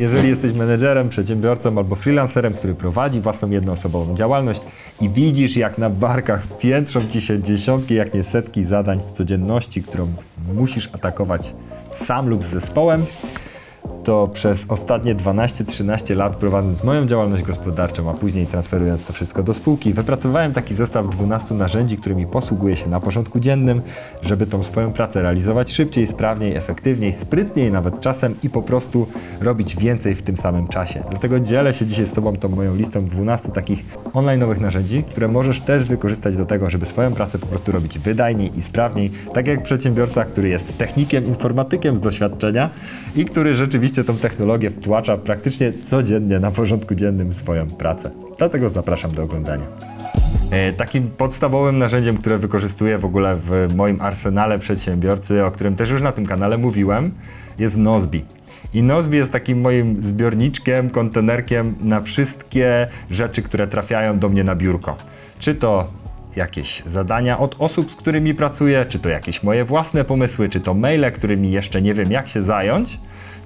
Jeżeli jesteś menedżerem, przedsiębiorcą albo freelancerem, który prowadzi własną jednoosobową działalność i widzisz, jak na barkach piętrzą ci się dziesiątki, jak nie setki zadań w codzienności, którą musisz atakować sam lub z zespołem, to przez ostatnie 12-13 lat prowadząc moją działalność gospodarczą, a później transferując to wszystko do spółki, wypracowałem taki zestaw 12 narzędzi, którymi posługuję się na porządku dziennym, żeby tą swoją pracę realizować szybciej, sprawniej, efektywniej, sprytniej nawet czasem i po prostu robić więcej w tym samym czasie. Dlatego dzielę się dzisiaj z Tobą tą moją listą 12 takich online'owych narzędzi, które możesz też wykorzystać do tego, żeby swoją pracę po prostu robić wydajniej i sprawniej, tak jak przedsiębiorca, który jest technikiem, informatykiem z doświadczenia i który rzeczywiście tą technologię wtłacza praktycznie codziennie na porządku dziennym swoją pracę. Dlatego zapraszam do oglądania. E, Takim podstawowym narzędziem, które wykorzystuję w ogóle w moim arsenale przedsiębiorcy, o którym też już na tym kanale mówiłem, jest Nozbi. I Nozbi jest takim moim zbiorniczkiem, kontenerkiem na wszystkie rzeczy, które trafiają do mnie na biurko. Czy to jakieś zadania od osób, z którymi pracuję, czy to jakieś moje własne pomysły, czy to maile, którymi jeszcze nie wiem jak się zająć.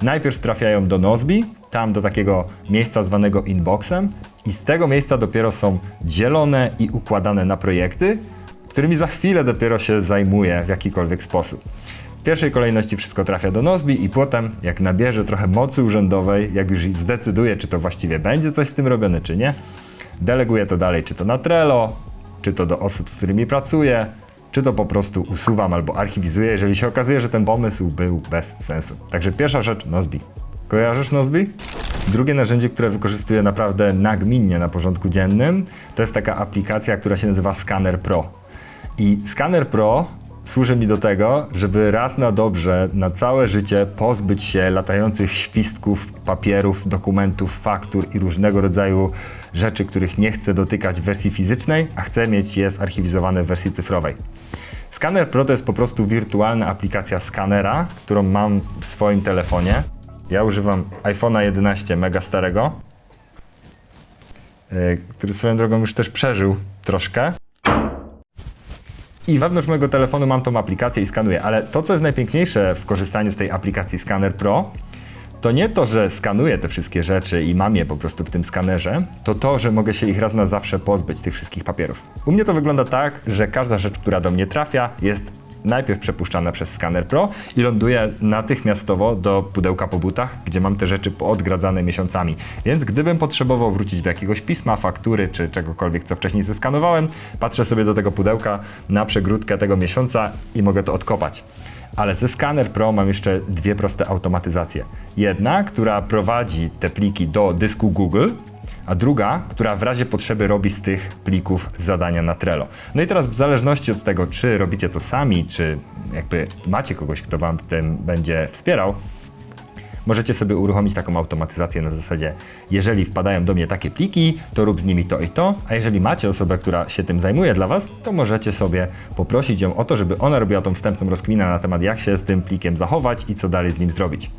Najpierw trafiają do Nozbi, tam do takiego miejsca zwanego inboxem i z tego miejsca dopiero są dzielone i układane na projekty, którymi za chwilę dopiero się zajmuję w jakikolwiek sposób. W pierwszej kolejności wszystko trafia do Nozbi i potem, jak nabierze trochę mocy urzędowej, jak już zdecyduje, czy to właściwie będzie coś z tym robione, czy nie, deleguję to dalej, czy to na Trello, czy to do osób, z którymi pracuję, czy to po prostu usuwam albo archiwizuję, jeżeli się okazuje, że ten pomysł był bez sensu. Także pierwsza rzecz, Nozbi. Kojarzysz Nozbi? Drugie narzędzie, które wykorzystuję naprawdę nagminnie na porządku dziennym, to jest taka aplikacja, która się nazywa Scanner Pro. I Scanner Pro służy mi do tego, żeby raz na dobrze, na całe życie pozbyć się latających świstków, papierów, dokumentów, faktur i różnego rodzaju rzeczy, których nie chcę dotykać w wersji fizycznej, a chcę mieć je zarchiwizowane w wersji cyfrowej. Scanner Pro to jest po prostu wirtualna aplikacja skanera, którą mam w swoim telefonie. Ja używam iPhone'a 11 mega starego, yy, który swoją drogą już też przeżył troszkę. I wewnątrz mojego telefonu mam tą aplikację i skanuję, ale to, co jest najpiękniejsze w korzystaniu z tej aplikacji Scanner Pro, to nie to, że skanuję te wszystkie rzeczy i mam je po prostu w tym skanerze, to to, że mogę się ich raz na zawsze pozbyć, tych wszystkich papierów. U mnie to wygląda tak, że każda rzecz, która do mnie trafia, jest najpierw przepuszczana przez Scanner Pro i ląduje natychmiastowo do pudełka po butach, gdzie mam te rzeczy poodgradzane miesiącami. Więc gdybym potrzebował wrócić do jakiegoś pisma, faktury czy czegokolwiek, co wcześniej zeskanowałem, patrzę sobie do tego pudełka na przegródkę tego miesiąca i mogę to odkopać. Ale ze Scanner Pro mam jeszcze dwie proste automatyzacje. Jedna, która prowadzi te pliki do dysku Google, a druga, która w razie potrzeby robi z tych plików zadania na Trello. No i teraz w zależności od tego, czy robicie to sami, czy jakby macie kogoś, kto wam w tym będzie wspierał, możecie sobie uruchomić taką automatyzację na zasadzie, jeżeli wpadają do mnie takie pliki, to rób z nimi to i to, a jeżeli macie osobę, która się tym zajmuje dla Was, to możecie sobie poprosić ją o to, żeby ona robiła tą wstępną rozkminę na temat, jak się z tym plikiem zachować i co dalej z nim zrobić.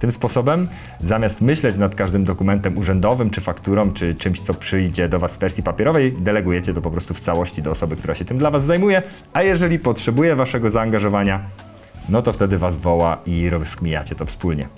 Tym sposobem, zamiast myśleć nad każdym dokumentem urzędowym, czy fakturą, czy czymś, co przyjdzie do Was w wersji papierowej, delegujecie to po prostu w całości do osoby, która się tym dla Was zajmuje, a jeżeli potrzebuje Waszego zaangażowania, no to wtedy Was woła i rozkmijacie to wspólnie.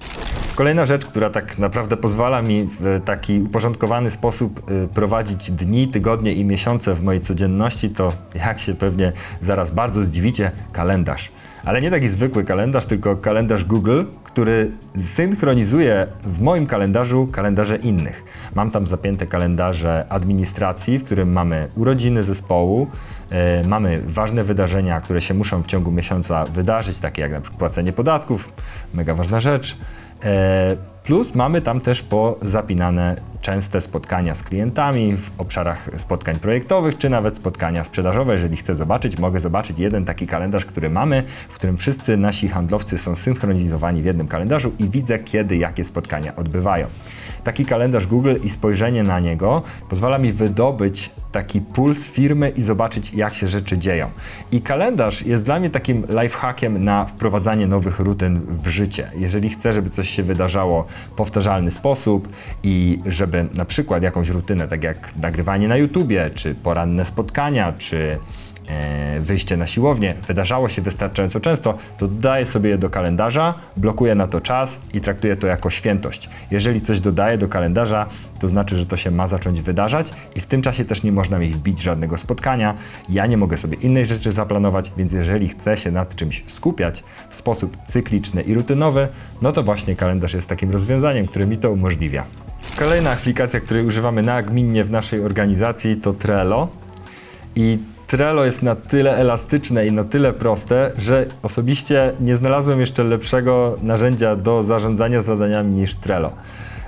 Kolejna rzecz, która tak naprawdę pozwala mi w taki uporządkowany sposób y, prowadzić dni, tygodnie i miesiące w mojej codzienności, to jak się pewnie zaraz bardzo zdziwicie, kalendarz. Ale nie taki zwykły kalendarz, tylko kalendarz Google, który synchronizuje w moim kalendarzu kalendarze innych. Mam tam zapięte kalendarze administracji, w którym mamy urodziny zespołu, e, mamy ważne wydarzenia, które się muszą w ciągu miesiąca wydarzyć, takie jak na przykład płacenie podatków, mega ważna rzecz. E, Plus mamy tam też pozapinane częste spotkania z klientami w obszarach spotkań projektowych, czy nawet spotkania sprzedażowe. Jeżeli chcę zobaczyć, mogę zobaczyć jeden taki kalendarz, który mamy, w którym wszyscy nasi handlowcy są synchronizowani w jednym kalendarzu i widzę, kiedy jakie spotkania odbywają. Taki kalendarz Google i spojrzenie na niego pozwala mi wydobyć taki puls firmy i zobaczyć, jak się rzeczy dzieją. I kalendarz jest dla mnie takim lifehackiem na wprowadzanie nowych rutyn w życie. Jeżeli chcę, żeby coś się wydarzało w powtarzalny sposób i żeby na przykład jakąś rutynę, tak jak nagrywanie na YouTubie, czy poranne spotkania, czy wyjście na siłownię wydarzało się wystarczająco często, to dodaję sobie je do kalendarza, blokuję na to czas i traktuję to jako świętość. Jeżeli coś dodaję do kalendarza, to znaczy, że to się ma zacząć wydarzać i w tym czasie też nie można mi wbić żadnego spotkania. Ja nie mogę sobie innej rzeczy zaplanować, więc jeżeli chcę się nad czymś skupiać w sposób cykliczny i rutynowy, no to właśnie kalendarz jest takim rozwiązaniem, które mi to umożliwia. Kolejna aplikacja, której używamy nagminnie w naszej organizacji to Trello. I Trello jest na tyle elastyczne i na tyle proste, że osobiście nie znalazłem jeszcze lepszego narzędzia do zarządzania zadaniami niż Trello.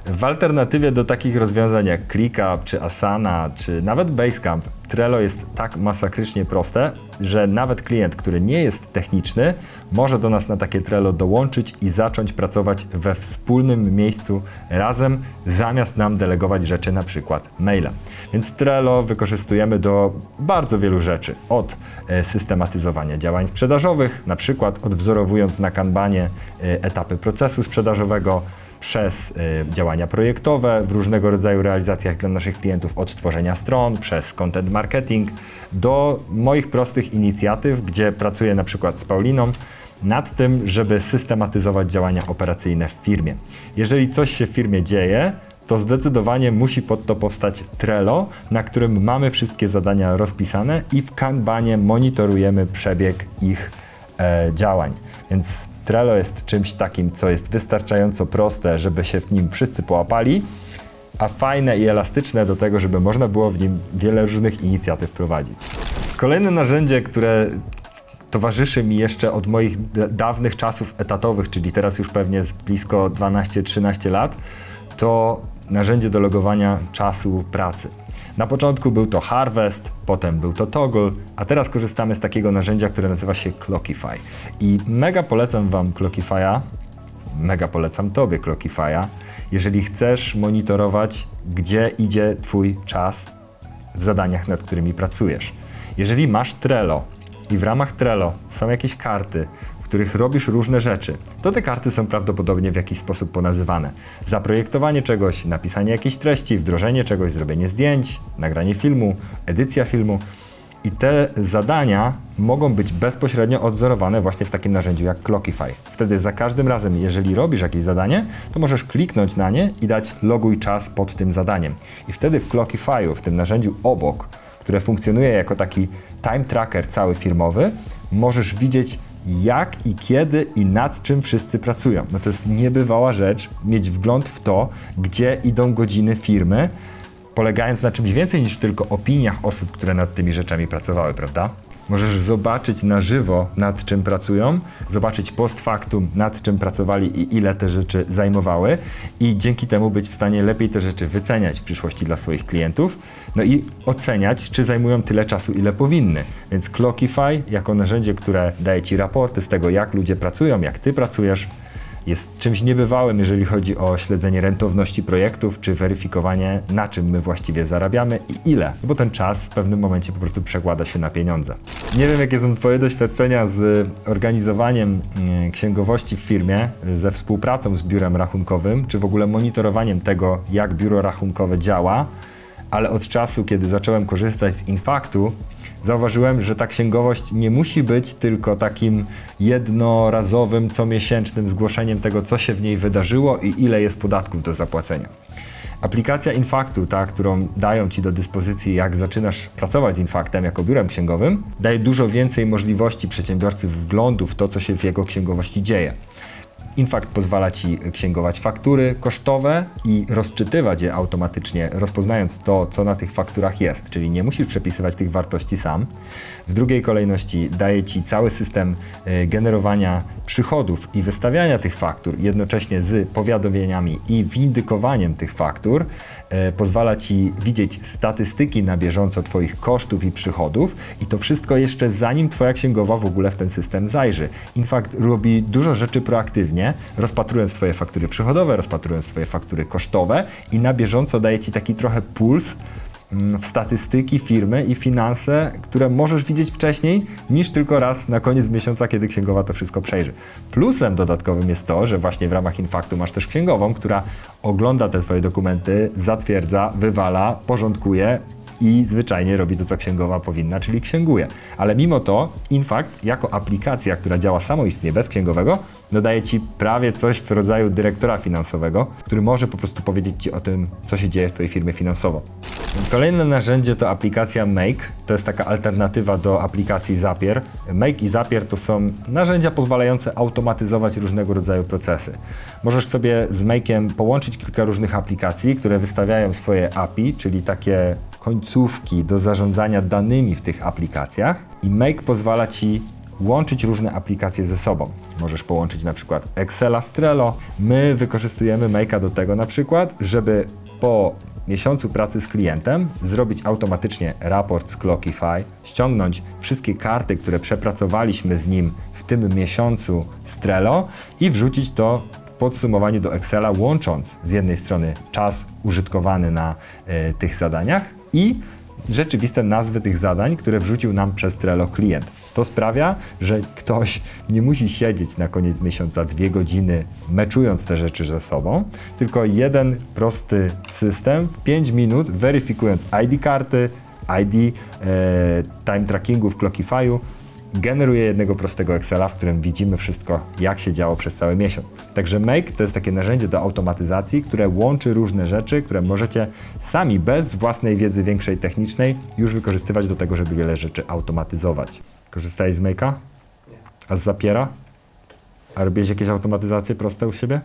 W alternatywie do takich rozwiązań jak ClickUp, czy Asana, czy nawet Basecamp, Trello jest tak masakrycznie proste, że nawet klient, który nie jest techniczny, może do nas na takie Trello dołączyć i zacząć pracować we wspólnym miejscu razem, zamiast nam delegować rzeczy, na przykład maila. Więc Trello wykorzystujemy do bardzo wielu rzeczy. Od e, systematyzowania działań sprzedażowych, na przykład odwzorowując na kanbanie e, etapy procesu sprzedażowego, przez y, działania projektowe w różnego rodzaju realizacjach dla naszych klientów, od tworzenia stron, przez content marketing, do moich prostych inicjatyw, gdzie pracuję na przykład z Pauliną nad tym, żeby systematyzować działania operacyjne w firmie. Jeżeli coś się w firmie dzieje, to zdecydowanie musi pod to powstać Trello, na którym mamy wszystkie zadania rozpisane i w Kanbanie monitorujemy przebieg ich e, działań. Więc Trello jest czymś takim, co jest wystarczająco proste, żeby się w nim wszyscy połapali, a fajne i elastyczne do tego, żeby można było w nim wiele różnych inicjatyw prowadzić. Kolejne narzędzie, które towarzyszy mi jeszcze od moich dawnych czasów etatowych, czyli teraz już pewnie z blisko 12-13 lat, to narzędzie do logowania czasu pracy. Na początku był to Harvest, potem był to Toggle, a teraz korzystamy z takiego narzędzia, które nazywa się Clockify. I mega polecam Wam Clockify'a, mega polecam Tobie Clockify'a, jeżeli chcesz monitorować, gdzie idzie Twój czas w zadaniach, nad którymi pracujesz. Jeżeli masz Trello i w ramach Trello są jakieś karty, których robisz różne rzeczy, to te karty są prawdopodobnie w jakiś sposób ponazywane. Zaprojektowanie czegoś, napisanie jakiejś treści, wdrożenie czegoś, zrobienie zdjęć, nagranie filmu, edycja filmu. I te zadania mogą być bezpośrednio odwzorowane właśnie w takim narzędziu jak Clockify. Wtedy za każdym razem, jeżeli robisz jakieś zadanie, to możesz kliknąć na nie i dać loguj czas pod tym zadaniem. I wtedy w Clockify'u, w tym narzędziu obok, które funkcjonuje jako taki time tracker cały firmowy, możesz widzieć jak i kiedy i nad czym wszyscy pracują. No to jest niebywała rzecz mieć wgląd w to, gdzie idą godziny firmy, polegając na czymś więcej niż tylko opiniach osób, które nad tymi rzeczami pracowały, prawda? Możesz zobaczyć na żywo, nad czym pracują, zobaczyć post factum, nad czym pracowali i ile te rzeczy zajmowały, i dzięki temu być w stanie lepiej te rzeczy wyceniać w przyszłości dla swoich klientów, no i oceniać, czy zajmują tyle czasu, ile powinny. Więc Clockify, jako narzędzie, które daje ci raporty z tego, jak ludzie pracują, jak ty pracujesz, jest czymś niebywałym, jeżeli chodzi o śledzenie rentowności projektów, czy weryfikowanie, na czym my właściwie zarabiamy i ile, bo ten czas w pewnym momencie po prostu przekłada się na pieniądze. Nie wiem, jakie są Twoje doświadczenia z organizowaniem mm, księgowości w firmie, ze współpracą z biurem rachunkowym, czy w ogóle monitorowaniem tego, jak biuro rachunkowe działa, ale od czasu, kiedy zacząłem korzystać z Infaktu, zauważyłem, że ta księgowość nie musi być tylko takim jednorazowym, comiesięcznym zgłoszeniem tego, co się w niej wydarzyło i ile jest podatków do zapłacenia. Aplikacja Infaktu, ta, którą dają Ci do dyspozycji, jak zaczynasz pracować z Infaktem jako biurem księgowym, daje dużo więcej możliwości przedsiębiorcy wglądu w to, co się w jego księgowości dzieje. Infakt pozwala Ci księgować faktury kosztowe i rozczytywać je automatycznie, rozpoznając to, co na tych fakturach jest, czyli nie musisz przepisywać tych wartości sam. W drugiej kolejności daje Ci cały system e, generowania przychodów i wystawiania tych faktur, jednocześnie z powiadomieniami i windykowaniem tych faktur. E, Pozwala Ci widzieć statystyki na bieżąco Twoich kosztów i przychodów i to wszystko jeszcze zanim Twoja księgowa w ogóle w ten system zajrzy. Infakt robi dużo rzeczy proaktywnie, rozpatrując Twoje faktury przychodowe, rozpatrując Twoje faktury kosztowe i na bieżąco daje Ci taki trochę puls mm, w statystyki firmy i finanse, które możesz widzieć wcześniej niż tylko raz na koniec miesiąca, kiedy księgowa to wszystko przejrzy. Plusem dodatkowym jest to, że właśnie w ramach Infaktu masz też księgową, która ogląda te Twoje dokumenty, zatwierdza, wywala, porządkuje i zwyczajnie robi to, co księgowa powinna, czyli księguje. Ale mimo to Infact jako aplikacja, która działa samoistnie bez księgowego, dodaje Ci prawie coś w rodzaju dyrektora finansowego, który może po prostu powiedzieć Ci o tym, co się dzieje w Twojej firmie finansowo. Kolejne narzędzie to aplikacja Make. To jest taka alternatywa do aplikacji Zapier. Make i Zapier to są narzędzia pozwalające automatyzować różnego rodzaju procesy. Możesz sobie z Make'iem połączyć kilka różnych aplikacji, które wystawiają swoje API, czyli takie końcówki do zarządzania danymi w tych aplikacjach i Make pozwala Ci łączyć różne aplikacje ze sobą. Możesz połączyć na przykład Excela z Trello. My wykorzystujemy Make'a do tego na przykład, żeby po miesiącu pracy z klientem zrobić automatycznie raport z Clockify, ściągnąć wszystkie karty, które przepracowaliśmy z nim w tym miesiącu z Trello i wrzucić to w podsumowaniu do Excela, łącząc z jednej strony czas użytkowany na e, tych zadaniach i rzeczywiste nazwy tych zadań, które wrzucił nam przez Trello klient. To sprawia, że ktoś nie musi siedzieć na koniec miesiąca dwie godziny meczując te rzeczy ze sobą, tylko jeden prosty system w 5 minut weryfikując ID karty, ID, e, time trackingu w Clockify'u generuje jednego prostego Excela, w którym widzimy wszystko, jak się działo przez cały miesiąc. Także Make to jest takie narzędzie do automatyzacji, które łączy różne rzeczy, które możecie sami bez własnej wiedzy większej technicznej już wykorzystywać do tego, żeby wiele rzeczy automatyzować. Korzystałeś z Make'a? A z Zapiera? A robiłeś jakieś automatyzacje proste u siebie?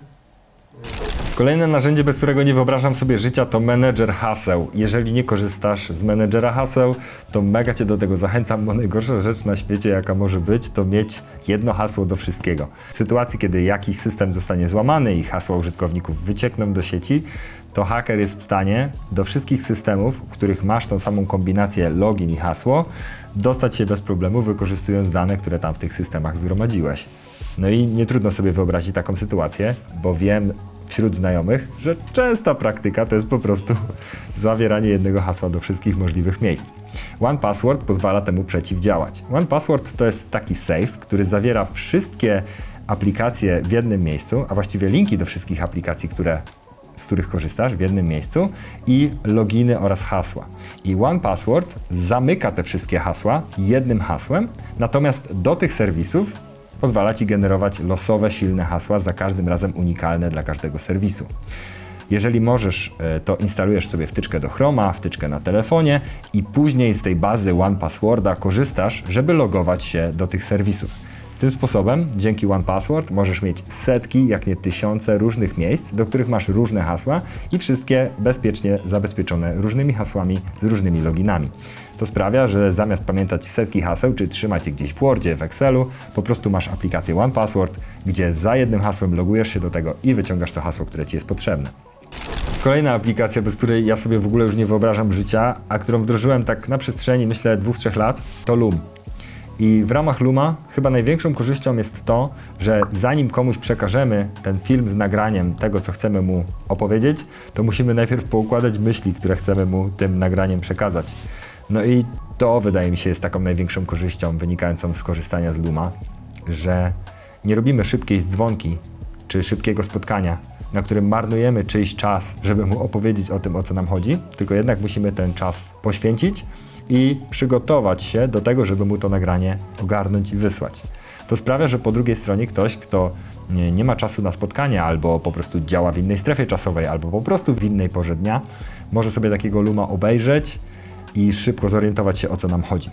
Kolejne narzędzie, bez którego nie wyobrażam sobie życia, to menedżer haseł. Jeżeli nie korzystasz z menedżera haseł, to mega Cię do tego zachęcam, bo najgorsza rzecz na świecie, jaka może być, to mieć jedno hasło do wszystkiego. W sytuacji, kiedy jakiś system zostanie złamany i hasła użytkowników wyciekną do sieci, to haker jest w stanie do wszystkich systemów, w których masz tą samą kombinację login i hasło, dostać się bez problemu, wykorzystując dane, które tam w tych systemach zgromadziłeś. No i nie trudno sobie wyobrazić taką sytuację, bo wiem wśród znajomych, że częsta praktyka to jest po prostu zawieranie jednego hasła do wszystkich możliwych miejsc. OnePassword pozwala temu przeciwdziałać. OnePassword to jest taki safe, który zawiera wszystkie aplikacje w jednym miejscu, a właściwie linki do wszystkich aplikacji, które z których korzystasz w jednym miejscu i loginy oraz hasła. I OnePassword zamyka te wszystkie hasła jednym hasłem, natomiast do tych serwisów pozwala Ci generować losowe, silne hasła, za każdym razem unikalne dla każdego serwisu. Jeżeli możesz, e, to instalujesz sobie wtyczkę do Chroma, wtyczkę na telefonie i później z tej bazy OnePassworda korzystasz, żeby logować się do tych serwisów. Tym sposobem, dzięki OnePassword, możesz mieć setki, jak nie tysiące różnych miejsc, do których masz różne hasła i wszystkie bezpiecznie zabezpieczone różnymi hasłami z różnymi loginami. To sprawia, że zamiast pamiętać setki haseł, czy trzymać je gdzieś w Wordzie, w Excelu, po prostu masz aplikację OnePassword, gdzie za jednym hasłem logujesz się do tego i wyciągasz to hasło, które Ci jest potrzebne. Kolejna aplikacja, bez której ja sobie w ogóle już nie wyobrażam życia, a którą wdrożyłem tak na przestrzeni, myślę, dwóch, trzech lat, to Loom. I w ramach Luma chyba największą korzyścią jest to, że zanim komuś przekażemy ten film z nagraniem tego, co chcemy mu opowiedzieć, to musimy najpierw poukładać myśli, które chcemy mu tym nagraniem przekazać. No i to wydaje mi się jest taką największą korzyścią wynikającą z korzystania z Luma, że nie robimy szybkiej dzwonki czy szybkiego spotkania, na którym marnujemy czyjś czas, żeby mu opowiedzieć o tym, o co nam chodzi, tylko jednak musimy ten czas poświęcić i przygotować się do tego, żeby mu to nagranie ogarnąć i wysłać. To sprawia, że po drugiej stronie ktoś, kto nie, nie ma czasu na spotkanie, albo po prostu działa w innej strefie czasowej, albo po prostu w innej porze dnia, może sobie takiego Luma obejrzeć i szybko zorientować się, o co nam chodzi.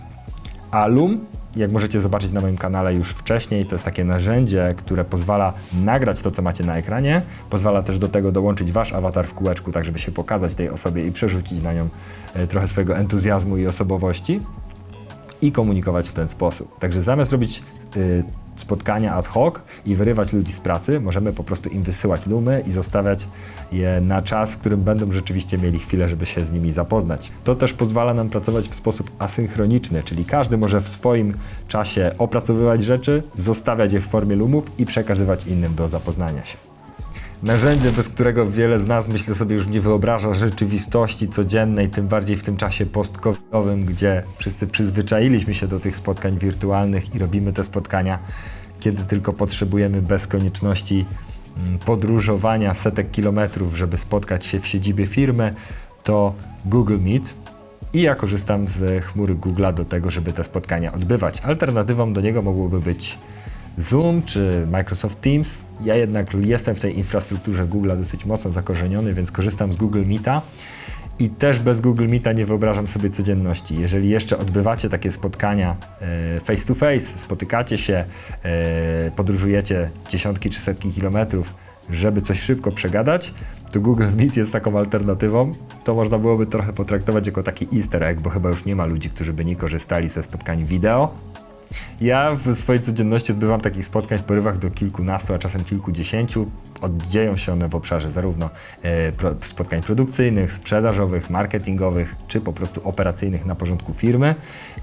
A Loom, jak możecie zobaczyć na moim kanale już wcześniej, to jest takie narzędzie, które pozwala nagrać to, co macie na ekranie, pozwala też do tego dołączyć wasz awatar w kółeczku, tak żeby się pokazać tej osobie i przerzucić na nią e, trochę swojego entuzjazmu i osobowości i komunikować w ten sposób. Także zamiast robić y, spotkania ad hoc i wyrywać ludzi z pracy, możemy po prostu im wysyłać lumy i zostawiać je na czas, w którym będą rzeczywiście mieli chwilę, żeby się z nimi zapoznać. To też pozwala nam pracować w sposób asynchroniczny, czyli każdy może w swoim czasie opracowywać rzeczy, zostawiać je w formie lumów i przekazywać innym do zapoznania się. Narzędzie, bez którego wiele z nas, myślę sobie, już nie wyobraża rzeczywistości codziennej, tym bardziej w tym czasie post-covidowym, gdzie wszyscy przyzwyczailiśmy się do tych spotkań wirtualnych i robimy te spotkania, kiedy tylko potrzebujemy bez konieczności mm, podróżowania setek kilometrów, żeby spotkać się w siedzibie firmy, to Google Meet. I ja korzystam z chmury Google'a do tego, żeby te spotkania odbywać. Alternatywą do niego mogłoby być Zoom czy Microsoft Teams. Ja jednak jestem w tej infrastrukturze Google'a dosyć mocno zakorzeniony, więc korzystam z Google Meeta. I też bez Google Meeta nie wyobrażam sobie codzienności. Jeżeli jeszcze odbywacie takie spotkania e, face to face, spotykacie się, e, podróżujecie dziesiątki czy setki kilometrów, żeby coś szybko przegadać, to Google Meet jest taką alternatywą. To można byłoby trochę potraktować jako taki easter egg, bo chyba już nie ma ludzi, którzy by nie korzystali ze spotkań wideo. Ja w swojej codzienności odbywam takich spotkań w porywach do kilkunastu, a czasem kilkudziesięciu. Oddzieją się one w obszarze zarówno e, spotkań produkcyjnych, sprzedażowych, marketingowych, czy po prostu operacyjnych na porządku firmy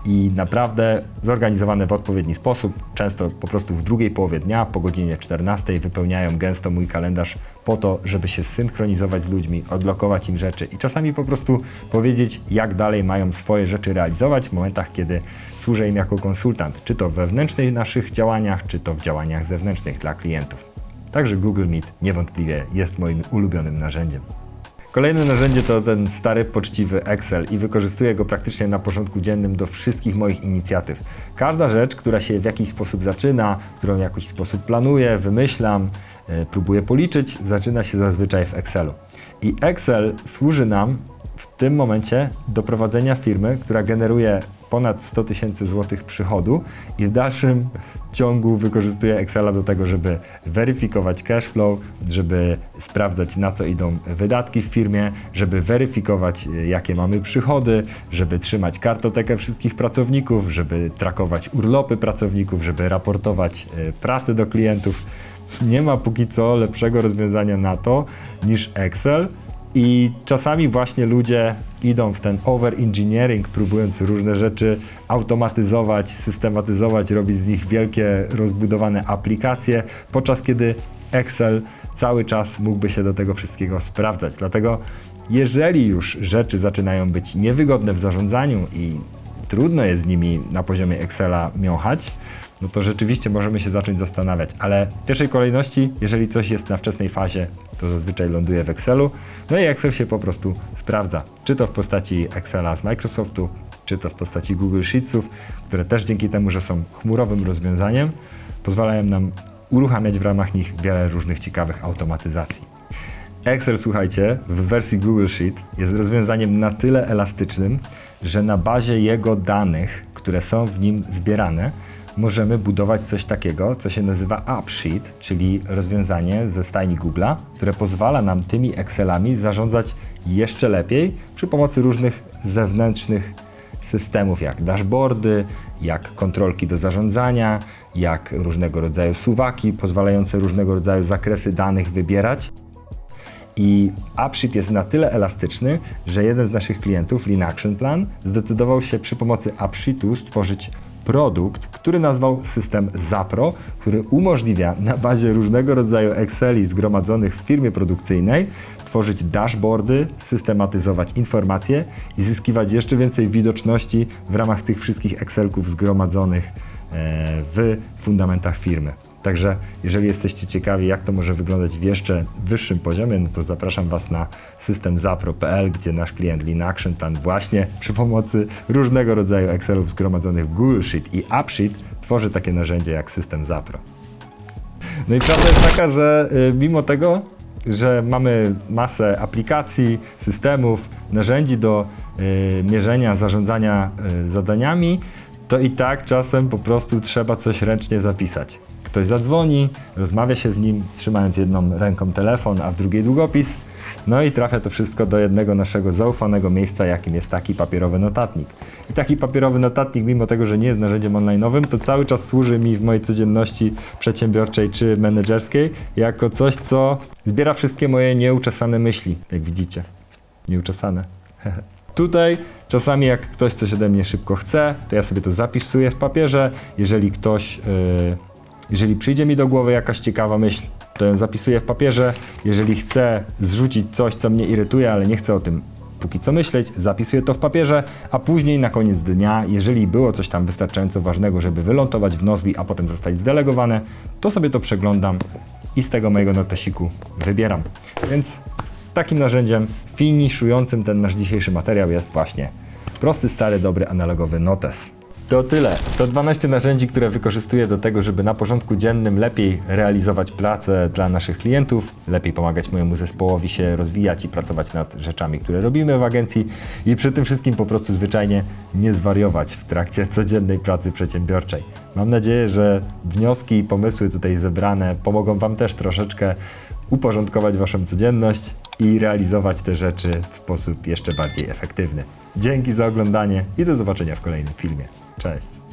i naprawdę zorganizowane w odpowiedni sposób. Często po prostu w drugiej połowie dnia, po godzinie 14 wypełniają gęsto mój kalendarz po to, żeby się synchronizować z ludźmi, odblokować im rzeczy i czasami po prostu powiedzieć, jak dalej mają swoje rzeczy realizować w momentach, kiedy służę im jako konsultant, czy to wewnętrznych naszych działaniach, czy to w działaniach zewnętrznych dla klientów. Także Google Meet niewątpliwie jest moim ulubionym narzędziem. Kolejne narzędzie to ten stary, poczciwy Excel i wykorzystuję go praktycznie na porządku dziennym do wszystkich moich inicjatyw. Każda rzecz, która się w jakiś sposób zaczyna, którą w jakiś sposób planuję, wymyślam, e, próbuję policzyć, zaczyna się zazwyczaj w Excelu. I Excel służy nam w tym momencie do prowadzenia firmy, która generuje ponad 100 tysięcy złotych przychodu i w dalszym ciągu wykorzystuję Excela do tego, żeby weryfikować cash flow, żeby sprawdzać na co idą wydatki w firmie, żeby weryfikować jakie mamy przychody, żeby trzymać kartotekę wszystkich pracowników, żeby trakować urlopy pracowników, żeby raportować y, pracę do klientów. Nie ma póki co lepszego rozwiązania na to niż Excel. I czasami właśnie ludzie idą w ten over-engineering, próbując różne rzeczy automatyzować, systematyzować, robić z nich wielkie, rozbudowane aplikacje, podczas kiedy Excel cały czas mógłby się do tego wszystkiego sprawdzać. Dlatego, jeżeli już rzeczy zaczynają być niewygodne w zarządzaniu i trudno jest z nimi na poziomie Excela miąchać, no to rzeczywiście możemy się zacząć zastanawiać. Ale w pierwszej kolejności, jeżeli coś jest na wczesnej fazie, to zazwyczaj ląduje w Excelu. No i Excel się po prostu sprawdza. Czy to w postaci Excela z Microsoftu, czy to w postaci Google Sheetsów, które też dzięki temu, że są chmurowym rozwiązaniem, pozwalają nam uruchamiać w ramach nich wiele różnych ciekawych automatyzacji. Excel, słuchajcie, w wersji Google Sheet jest rozwiązaniem na tyle elastycznym, że na bazie jego danych, które są w nim zbierane, możemy budować coś takiego, co się nazywa AppSheet, czyli rozwiązanie ze stajni Google'a, które pozwala nam tymi Excelami zarządzać jeszcze lepiej przy pomocy różnych zewnętrznych systemów, jak dashboardy, jak kontrolki do zarządzania, jak różnego rodzaju suwaki pozwalające różnego rodzaju zakresy danych wybierać. I AppSheet jest na tyle elastyczny, że jeden z naszych klientów, Lean Action Plan, zdecydował się przy pomocy AppSheetu stworzyć produkt, który nazwał system Zapro, który umożliwia na bazie różnego rodzaju Exceli zgromadzonych w firmie produkcyjnej tworzyć dashboardy, systematyzować informacje i zyskiwać jeszcze więcej widoczności w ramach tych wszystkich Excelków zgromadzonych e, w fundamentach firmy. Także jeżeli jesteście ciekawi, jak to może wyglądać w jeszcze wyższym poziomie, no to zapraszam Was na system zapro.pl, gdzie nasz klient Lean Action Plan właśnie przy pomocy różnego rodzaju Excelów zgromadzonych w Google Sheet i AppSheet tworzy takie narzędzie jak system Zapro. No i prawda jest taka, że y, mimo tego, że mamy masę aplikacji, systemów, narzędzi do y, mierzenia, zarządzania y, zadaniami, to i tak czasem po prostu trzeba coś ręcznie zapisać. Ktoś zadzwoni, rozmawia się z nim, trzymając jedną ręką telefon, a w drugiej długopis. No i trafia to wszystko do jednego naszego zaufanego miejsca, jakim jest taki papierowy notatnik. I taki papierowy notatnik, mimo tego, że nie jest narzędziem online'owym, to cały czas służy mi w mojej codzienności przedsiębiorczej czy menedżerskiej jako coś, co zbiera wszystkie moje nieuczesane myśli, jak widzicie. Nieuczesane. Tutaj czasami jak ktoś coś ode mnie szybko chce, to ja sobie to zapisuję w papierze. Jeżeli ktoś, yy, jeżeli przyjdzie mi do głowy jakaś ciekawa myśl, to ją zapisuję w papierze. Jeżeli chcę zrzucić coś, co mnie irytuje, ale nie chcę o tym póki co myśleć, zapisuję to w papierze, a później na koniec dnia, jeżeli było coś tam wystarczająco ważnego, żeby wylądować w Nozbi, a potem zostać zdelegowane, to sobie to przeglądam i z tego mojego notesiku wybieram. Więc takim narzędziem finiszującym ten nasz dzisiejszy materiał jest właśnie Prosty, stary, dobry, analogowy notes. To tyle. To 12 narzędzi, które wykorzystuję do tego, żeby na porządku dziennym lepiej realizować pracę dla naszych klientów, lepiej pomagać mojemu zespołowi się rozwijać i pracować nad rzeczami, które robimy w agencji i przy tym wszystkim po prostu zwyczajnie nie zwariować w trakcie codziennej pracy przedsiębiorczej. Mam nadzieję, że wnioski i pomysły tutaj zebrane pomogą Wam też troszeczkę uporządkować Waszą codzienność i realizować te rzeczy w sposób jeszcze bardziej efektywny. Dzięki za oglądanie i do zobaczenia w kolejnym filmie. Cześć!